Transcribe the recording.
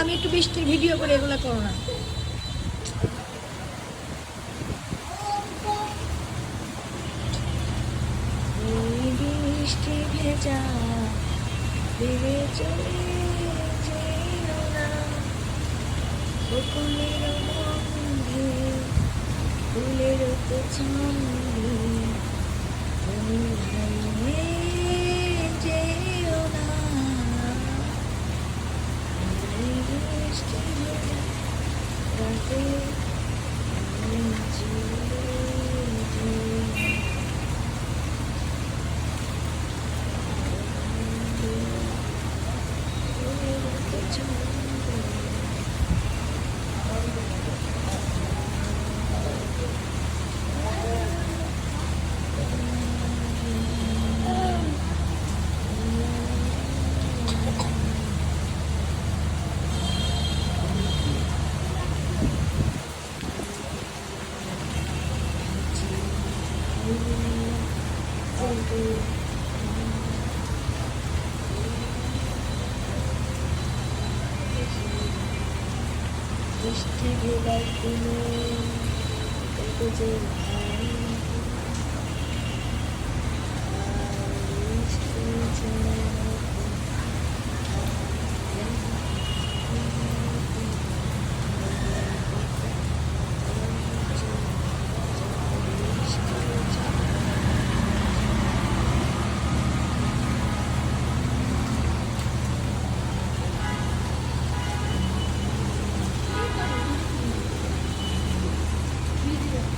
আমি একটু বৃষ্টির ভিডিও করে এগুলো করো না। বৃষ্টি ভেজা ফিরে চলে না। ফুলের তো তুমি রাতে আমি চলে যেও না। ফুলের তো ছন্দে বৃষ্টি ভেলার দিনে যে ভালো